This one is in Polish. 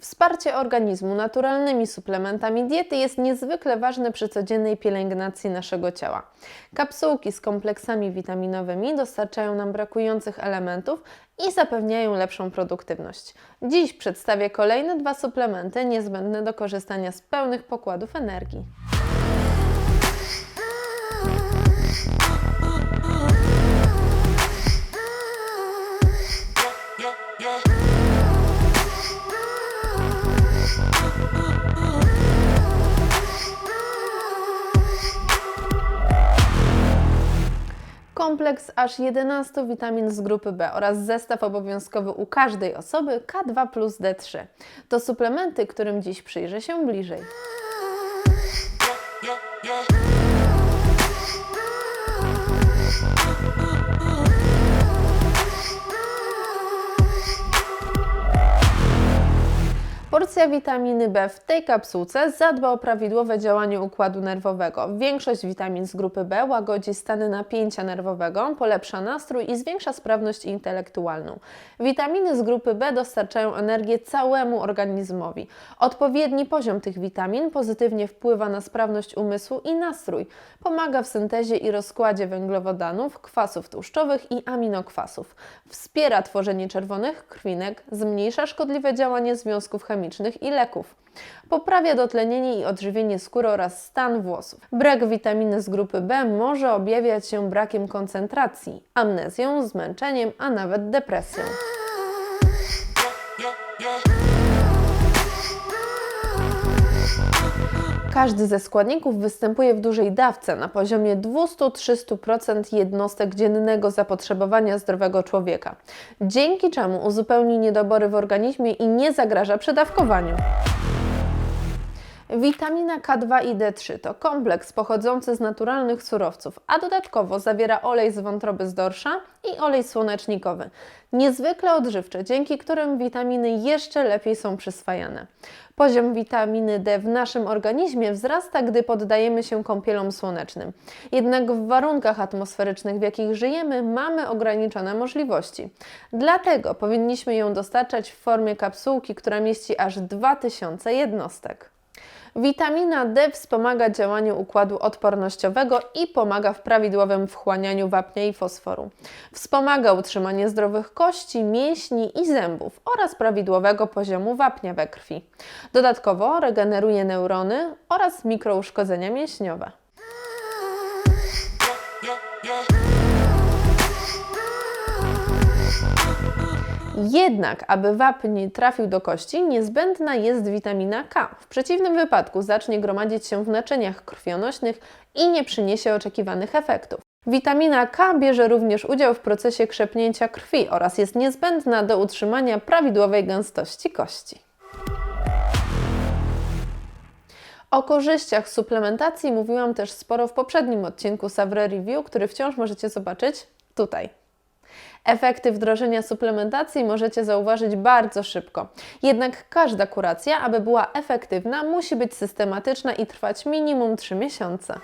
Wsparcie organizmu naturalnymi suplementami diety jest niezwykle ważne przy codziennej pielęgnacji naszego ciała. Kapsułki z kompleksami witaminowymi dostarczają nam brakujących elementów i zapewniają lepszą produktywność. Dziś przedstawię kolejne dwa suplementy niezbędne do korzystania z pełnych pokładów energii. Kompleks aż 11 witamin z grupy B oraz zestaw obowiązkowy u każdej osoby K2 plus D3. To suplementy, którym dziś przyjrzę się bliżej. Porcja witaminy B w tej kapsułce zadba o prawidłowe działanie układu nerwowego. Większość witamin z grupy B łagodzi stany napięcia nerwowego, polepsza nastrój i zwiększa sprawność intelektualną. Witaminy z grupy B dostarczają energię całemu organizmowi. Odpowiedni poziom tych witamin pozytywnie wpływa na sprawność umysłu i nastrój. Pomaga w syntezie i rozkładzie węglowodanów, kwasów tłuszczowych i aminokwasów. Wspiera tworzenie czerwonych krwinek, zmniejsza szkodliwe działanie związków chemicznych i leków. Poprawia dotlenienie i odżywienie skóry oraz stan włosów. Brak witaminy z grupy B może objawiać się brakiem koncentracji, amnezją, zmęczeniem, a nawet depresją. Każdy ze składników występuje w dużej dawce na poziomie 200-300% jednostek dziennego zapotrzebowania zdrowego człowieka, dzięki czemu uzupełni niedobory w organizmie i nie zagraża przedawkowaniu. Witamina K2 i D3 to kompleks pochodzący z naturalnych surowców, a dodatkowo zawiera olej z wątroby z dorsza i olej słonecznikowy. Niezwykle odżywcze, dzięki którym witaminy jeszcze lepiej są przyswajane. Poziom witaminy D w naszym organizmie wzrasta, gdy poddajemy się kąpielom słonecznym. Jednak w warunkach atmosferycznych, w jakich żyjemy, mamy ograniczone możliwości. Dlatego powinniśmy ją dostarczać w formie kapsułki, która mieści aż 2000 jednostek. Witamina D wspomaga działanie układu odpornościowego i pomaga w prawidłowym wchłanianiu wapnia i fosforu. Wspomaga utrzymanie zdrowych kości, mięśni i zębów oraz prawidłowego poziomu wapnia we krwi. Dodatkowo regeneruje neurony oraz mikrouszkodzenia mięśniowe. Jednak, aby wapń trafił do kości, niezbędna jest witamina K. W przeciwnym wypadku zacznie gromadzić się w naczyniach krwionośnych i nie przyniesie oczekiwanych efektów. Witamina K bierze również udział w procesie krzepnięcia krwi oraz jest niezbędna do utrzymania prawidłowej gęstości kości. O korzyściach suplementacji mówiłam też sporo w poprzednim odcinku Savre Review, który wciąż możecie zobaczyć tutaj. Efekty wdrożenia suplementacji możecie zauważyć bardzo szybko. Jednak każda kuracja, aby była efektywna, musi być systematyczna i trwać minimum 3 miesiące.